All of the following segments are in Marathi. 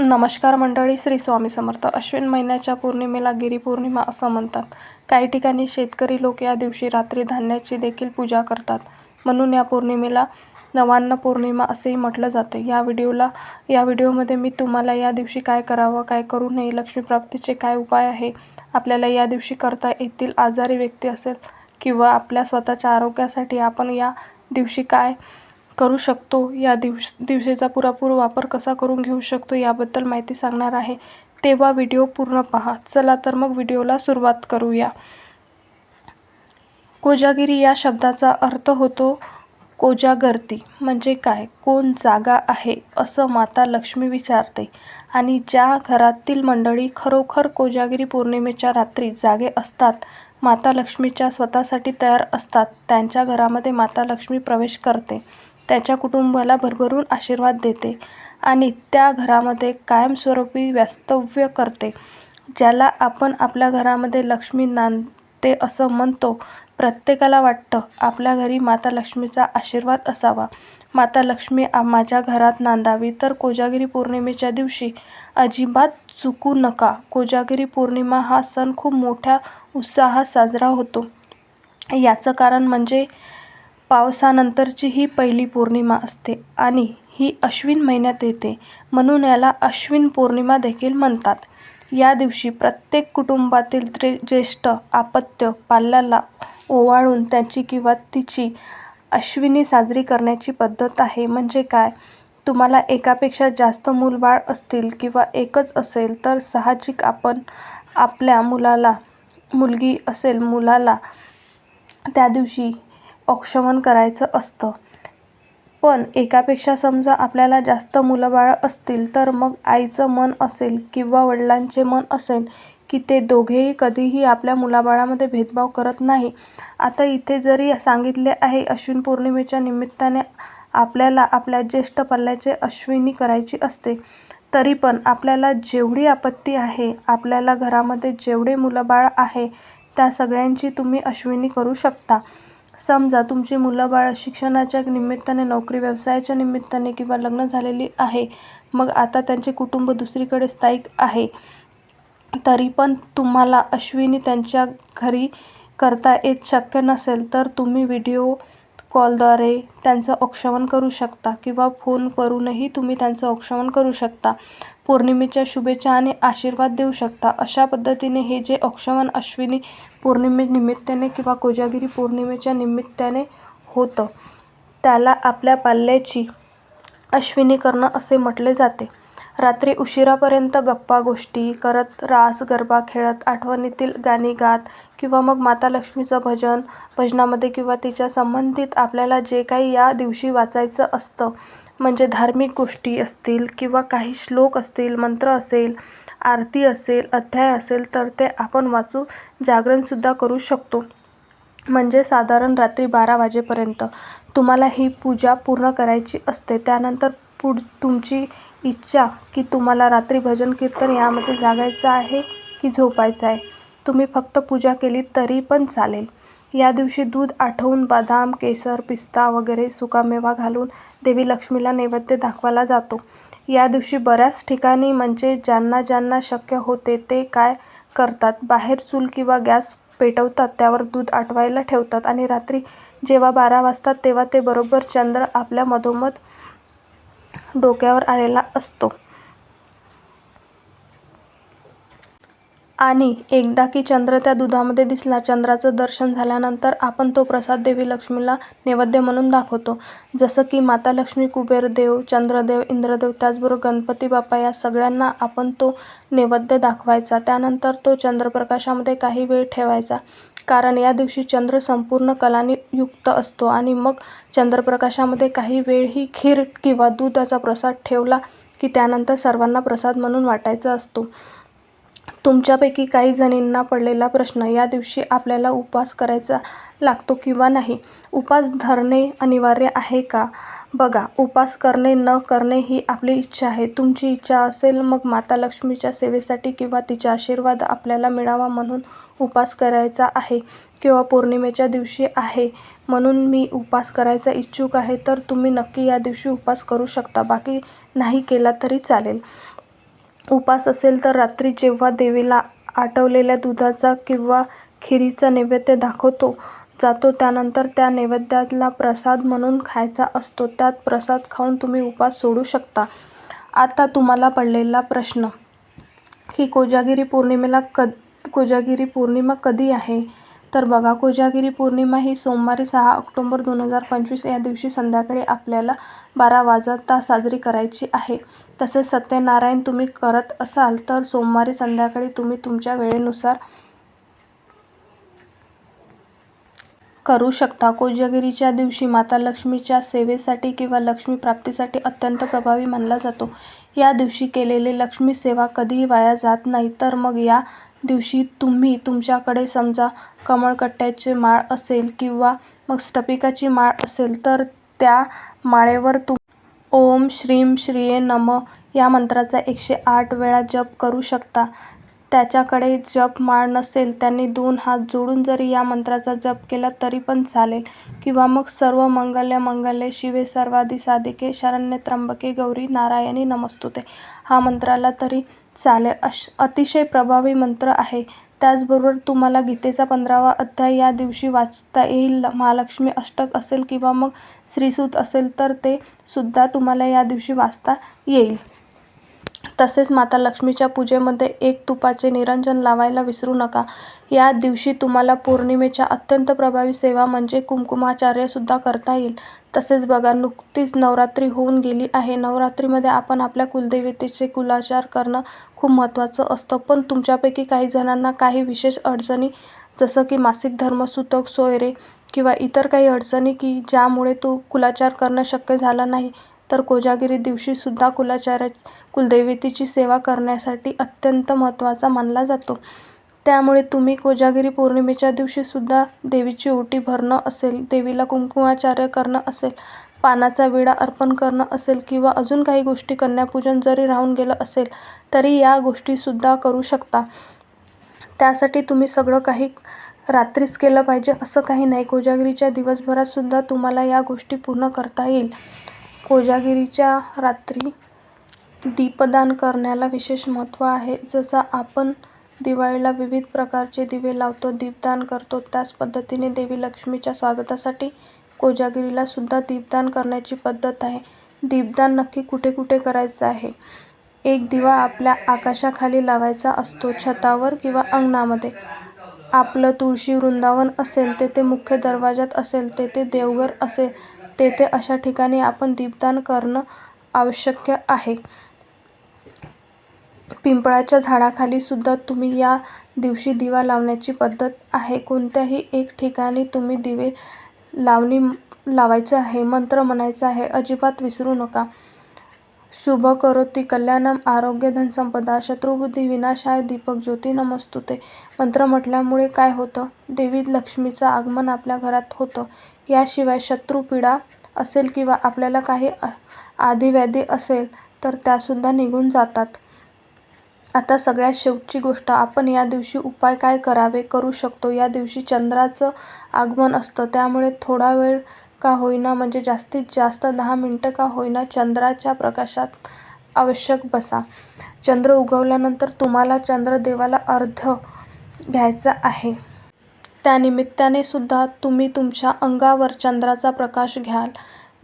नमस्कार मंडळी श्री स्वामी समर्थ. अश्विन महिन्याच्या पौर्णिमेला गिरीपौर्णिमा असं म्हणतात. काही ठिकाणी शेतकरी लोक या दिवशी रात्री धान्याची देखील पूजा करतात. म्हणून या पौर्णिमेला नवान्न पौर्णिमा असेही म्हटलं जातं. या व्हिडिओला या व्हिडिओमध्ये मी तुम्हाला या दिवशी काय करावं काय करू नये लक्ष्मीप्राप्तीचे काय उपाय आहे आपल्याला या दिवशी करता येतील आजारी व्यक्ती असेल किंवा आपल्या स्वतःच्या आरोग्यासाठी आपण या दिवशी काय करू शकतो? या दिवस दिवशीचा पुरापूर वापर कसा करून घेऊ शकतो याबद्दल माहिती सांगणार आहे. तेव्हा व्हिडिओ पूर्ण पहा. चला तर मग व्हिडिओला सुरुवात करूया. कोजागिरी या शब्दाचा अर्थ होतो कोजागर्ती. म्हणजे काय? कोण जागा आहे? असं माता लक्ष्मी विचारते. आणि ज्या घरातील मंडळी खरोखर कोजागिरी पौर्णिमेच्या रात्री जागे असतात माता लक्ष्मीच्या स्वतःसाठी तयार असतात त्यांच्या घरामध्ये माता लक्ष्मी प्रवेश करते. त्याच्या कुटुंबाला भरभरून आशीर्वाद देते आणि त्या घरामध्ये कायमस्वरूपी वास्तव्य करते. ज्याला आपण आपल्या घरामध्ये लक्ष्मी नांदते असं म्हणतो प्रत्येकाला वाटतं आपल्या घरी माता लक्ष्मीचा आशीर्वाद असावा. माता लक्ष्मी माझ्या घरात नांदावी तर कोजागिरी पौर्णिमेच्या दिवशी अजिबात चुकू नका. कोजागिरी पौर्णिमा हा सण खूप मोठ्या उत्साहात साजरा होतो. याचं कारण म्हणजे पावसानंतरची ही पहिली पौर्णिमा असते आणि ही अश्विन महिन्यात येते म्हणून याला अश्विन पौर्णिमा देखील म्हणतात. या दिवशी प्रत्येक कुटुंबातील त्रे ज्येष्ठ आपत्य पाल्याला ओवाळून त्याची किंवा तिची अश्विनी साजरी करण्याची पद्धत आहे. म्हणजे काय? तुम्हाला एकापेक्षा जास्त मूलबाळ असतील किंवा एकच असेल तर साहजिक आपण आपल्या मुलाला मुलगी असेल मुलाला त्या दिवशी औक्षमन करायचं असतं. पण एकापेक्षा समजा आपल्याला जास्त मुलंबाळं असतील तर मग आईचं मन असेल किंवा वडिलांचे मन असेल की ते दोघेही कधीही आपल्या मुलाबाळामध्ये भेदभाव करत नाही. आता इथे जरी सांगितले आहे अश्विन पौर्णिमेच्या निमित्ताने आपल्याला आपल्या ज्येष्ठ पल्ल्याचे अश्विनी करायची असते तरी पण आपल्याला जेवढी आपत्ती आहे आपल्याला घरामध्ये जेवढे मुलंबाळ आहे त्या सगळ्यांची तुम्ही अश्विनी करू शकता. समजा तुमची मुलं बाळ शिक्षणाच्या निमित्ताने नोकरी व्यवसायाच्या निमित्ताने किंवा लग्न झालेली आहे मग आता त्यांचे कुटुंब दुसरीकडे स्थायिक आहे तरी पण तुम्हाला अश्विनी त्यांच्या घरी करता येत शक्य नसेल तर तुम्ही व्हिडिओ कॉलद्वारे त्यांचं औक्षवण करू शकता किंवा फोन करूनही तुम्ही त्यांचं औक्षवण करू शकता. पौर्णिमेच्या शुभेच्छा आणि आशीर्वाद देऊ शकता. अशा पद्धतीने हे जे औक्षवण अश्विनी पौर्णिमेनिमित्ताने किंवा कोजागिरी पौर्णिमेच्या निमित्ताने होतं त्याला आपल्या पाल्याची अश्विनी करणं असे म्हटले जाते. रात्री उशिरापर्यंत गप्पा गोष्टी करत रास गरबा खेळत आठवणीतील गाणी गात किंवा मग माता लक्ष्मीचं भजन भजनामध्ये किंवा तिच्या संबंधित आपल्याला जे काही या दिवशी वाचायचं असतं म्हणजे धार्मिक गोष्टी असतील किंवा काही श्लोक असतील मंत्र असेल आरती असेल अध्याय असेल तर ते आपण वाचू जागरणसुद्धा करू शकतो. म्हणजे साधारण रात्री बारा वाजेपर्यंत तुम्हाला ही पूजा पूर्ण करायची असते. त्यानंतर पुढ तुमची इच्छा की तुम्हाला रात्री भजन कीर्तन यामध्ये जागायचं आहे की झोपायचं आहे. तुम्ही फक्त पूजा केली तरी पण चालेल. या दिवशी दूध आठवून बदाम केसर पिस्ता वगैरे सुकामेवा घालून देवी लक्ष्मीला नैवेद्य दाखवायला जातो. या दिवशी बऱ्याच ठिकाणी म्हणजे ज्यांना ज्यांना शक्य होते ते काय करतात? बाहेर चूल किंवा गॅस पेटवतात त्यावर दूध आटवायला ठेवतात आणि रात्री जेव्हा बारा वाजतात तेव्हा ते बरोबर चंद्र आपल्या मधोमध डोक्यावर आलेला असतो. आणि एकदा की चंद्र त्या दुधामध्ये दिसला चंद्राचं दर्शन झाल्यानंतर आपण तो प्रसाद देवी लक्ष्मीला नैवेद्य म्हणून दाखवतो. जसं की माता लक्ष्मी कुबेरदेव चंद्रदेव इंद्रदेव त्याचबरोबर गणपती बाप्पा या सगळ्यांना आपण तो नैवेद्य दाखवायचा. त्यानंतर तो चंद्रप्रकाशामध्ये काही वेळ ठेवायचा. कारण या दिवशी चंद्र संपूर्ण कलानी युक्त असतो आणि मग चंद्रप्रकाशामध्ये काही वेळ ही खीर किंवा दुधाचा प्रसाद ठेवला की त्यानंतर सर्वांना प्रसाद म्हणून वाटायचा असतो. तुमच्यापैकी काही जणींना पडलेला प्रश्न या दिवशी आपल्याला उपवास करायचा लागतो किंवा नाही? उपवास धरणे अनिवार्य आहे का? बघा उपवास करणे न करणे ही आपली इच्छा आहे. तुमची इच्छा असेल मग माता लक्ष्मीच्या सेवेसाठी किंवा तिचा आशीर्वाद आपल्याला मिळावा म्हणून उपवास करायचा आहे किंवा पौर्णिमेच्या दिवशी आहे म्हणून मी उपवास करायचा इच्छुक आहे तर तुम्ही नक्की या दिवशी उपवास करू शकता. बाकी नाही केला तरी चालेल. उपास असेल तर रात्री जेव्हा देवीला आटवलेल्या दुधाचा किंवा खिरीचा नैवेद्य दाखवतो जातो. त्यानंतर त्या नैवेद्याला प्रसाद म्हणून खायचा असतो. त्यात प्रसाद खाऊन तुम्ही उपास सोडू शकता. आता तुम्हाला पडलेला प्रश्न. की कोजागिरी पौर्णिमेला कद कोजागिरी पौर्णिमा कधी आहे? तर बघा कोजागिरी पौर्णिमा ही सोमवारी सहा ऑक्टोंबर दोन हजार पंचवीस या दिवशी संध्याकाळी आपल्याला बारा वाजता साजरी करायची आहे. तसेच सत्यनारायण तुम्ही करत असाल तर सोमवारी संध्याकाळी तुम्ही तुमच्या वेळेनुसार करू शकता. कोजागिरीच्या दिवशी माता लक्ष्मीच्या सेवेसाठी किंवा लक्ष्मी प्राप्तीसाठी अत्यंत प्रभावी मानला जातो. या दिवशी केलेली लक्ष्मी सेवा कधीही वाया जात नाही. तर मग या दिवशी तुम्ही तुमच्याकडे समजा कमळकट्ट्याचे माळ असेल किंवा मग स्टपिकाची माळ असेल तर त्या माळेवर तुम ओम श्रीम श्रिये नम. या मंत्राचा एकशे आठ वेळा जप करू शकता. त्याच्याकडे जप माळ नसेल त्यांनी दोन हात जोडून जरी या मंत्राचा जप केला तरी पण चालेल. किंवा मग सर्व मंगल्य मंगल्ये शिवे सर्वाधी साधिके शरण्ये त्र्यंबके गौरी नारायणी नमस्तुते. हा मंत्राला तरी चालेल. अश अतिशय प्रभावी मंत्र आहे. त्याचबरोबर तुम्हाला गीतेचा पंधरावा अध्याय या दिवशी वाचता येईल. महालक्ष्मी अष्टक असेल किंवा मग श्रीसूत असेल तर ते सुद्धा तुम्हाला या दिवशी वाचता येईल. तसेच माता लक्ष्मीच्या पूजेमध्ये एक तुपाचे निरंजन लावायला विसरू नका. या दिवशी तुम्हाला पौर्णिमेच्या अत्यंत प्रभावी सेवा म्हणजे कुमकुमाचार्यसुद्धा करता येईल. तसेच बघा नुकतीच नवरात्री होऊन गेली आहे. नवरात्रीमध्ये आपण आपल्या कुलदेवतेचे कुलाचार करणं खूप महत्त्वाचं असतं. पण तुमच्यापैकी काही जणांना काही विशेष अडचणी जसं की मासिक धर्मसूतक सोयरे किंवा इतर काही अडचणी की ज्यामुळे तो कुलाचार करणं शक्य झालं नाही तर कोजागिरी दिवशीसुद्धा कुलाचार्या कुलदेवतेची सेवा करण्यासाठी अत्यंत महत्त्वाचा मानला जातो. त्यामुळे तुम्ही कोजागिरी पौर्णिमेच्या दिवशीसुद्धा देवीची ओटी भरणं असेल देवीला कुंकुमाचार्य करणं असेल पानाचा विडा अर्पण करणं असेल किंवा अजून काही गोष्टी कन्यापूजन जरी राहून गेलं असेल तरी या गोष्टीसुद्धा करू शकता. त्यासाठी तुम्ही सगळं काही रात्रीच केलं पाहिजे असं काही नाही. कोजागिरीच्या दिवसभरातसुद्धा तुम्हाला या गोष्टी पूर्ण करता येईल. कोजागिरीच्या रात्री दीपदान करण्याला विशेष महत्त्व आहे. जसं आपण दिवाळीला विविध प्रकारचे दिवे लावतो दीपदान करतो त्याच पद्धतीने देवी लक्ष्मीच्या स्वागतासाठी कोजागिरीला सुद्धा दीपदान करण्याची पद्धत आहे. दीपदान नक्की कुठे कुठे करायचं आहे? एक दिवा आपल्या आकाशाखाली लावायचा असतो छतावर किंवा अंगणामध्ये. आपलं तुळशी वृंदावन असेल तेथे मुख्य दरवाजात असेल तेथे देवघर असेल तेथे अशा ठिकाणी आपण दीपदान करणं आवश्यक आहे. पिंपळाच्या झाडाखाली सुद्धा तुम्ही या दिवशी दिवा लावण्याची पद्धत आहे. कोणत्याही एक ठिकाणी तुम्ही दिवे लावणी लावायचं आहे मंत्र म्हणायचा आहे अजिबात विसरू नका. शुभ करोती कल्याणम आरोग्य धनसंपदा शत्रुबुद्धी विनाशाय दीपक ज्योती नमस्तुते. मंत्र म्हटल्यामुळे काय होतं? देवी लक्ष्मीचं आगमन आपल्या घरात होतं. याशिवाय शत्रुपीडा असेल किंवा आपल्याला काही आधीव्याधी असेल तर त्यासुद्धा निघून जातात. आता सगळ्यात शेवटची गोष्ट आपण या दिवशी उपाय काय करावे करू शकतो? या दिवशी चंद्राचं आगमन असतं. त्यामुळे थोडा वेळ का होईना म्हणजे जास्तीत जास्त दहा मिनटं का होईना चंद्राच्या प्रकाशात आवश्यक बसा. चंद्र उगवल्यानंतर तुम्हाला चंद्रदेवाला अर्ध घ्यायचा आहे. त्यानिमित्ताने सुद्धा तुम्ही तुमच्या अंगावर चंद्राचा प्रकाश घ्याल.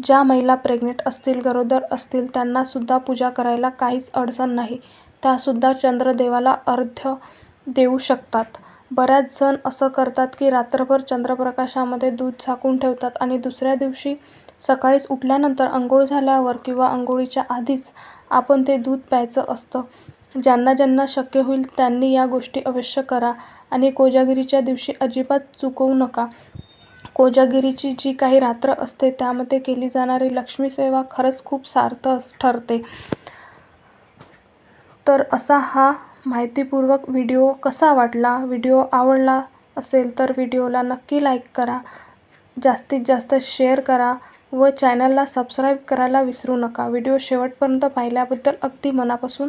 ज्या महिला प्रेग्नेंट असतील गरोदर असतील त्यांनासुद्धा पूजा करायला काहीच अडचण नाही. त्यासुद्धा चंद्रदेवाला अर्घ्य देऊ शकतात. बऱ्याच जण असं करतात की रात्रभर चंद्रप्रकाशामध्ये दूध झाकून ठेवतात आणि दुसऱ्या दिवशी सकाळीच उठल्यानंतर अंघोळ झाल्यावर किंवा अंघोळीच्या आधीच आपण ते दूध प्यायचं असतं. ज्यांना ज्यांना शक्य होईल त्यांनी या गोष्टी अवश्य करा. आणि कोजागिरीच्या दिवशी अजिबात चुकवू नका. कोजागिरीची जी काही रात्र असते त्यामध्ये केली जाणारी लक्ष्मी सेवा खरंच खूप सार्थ ठरते. तर असा हा माहितीपूर्वक व्हिडिओ कसा वाटला? व्हिडिओ आवडला असेल तर व्हिडिओला नक्की लाईक करा. जास्तीत जास्त शेअर करा व चॅनलला सबस्क्राईब करायला विसरू नका. व्हिडिओ शेवटपर्यंत पाहिल्याबद्दल अगदी मनापासून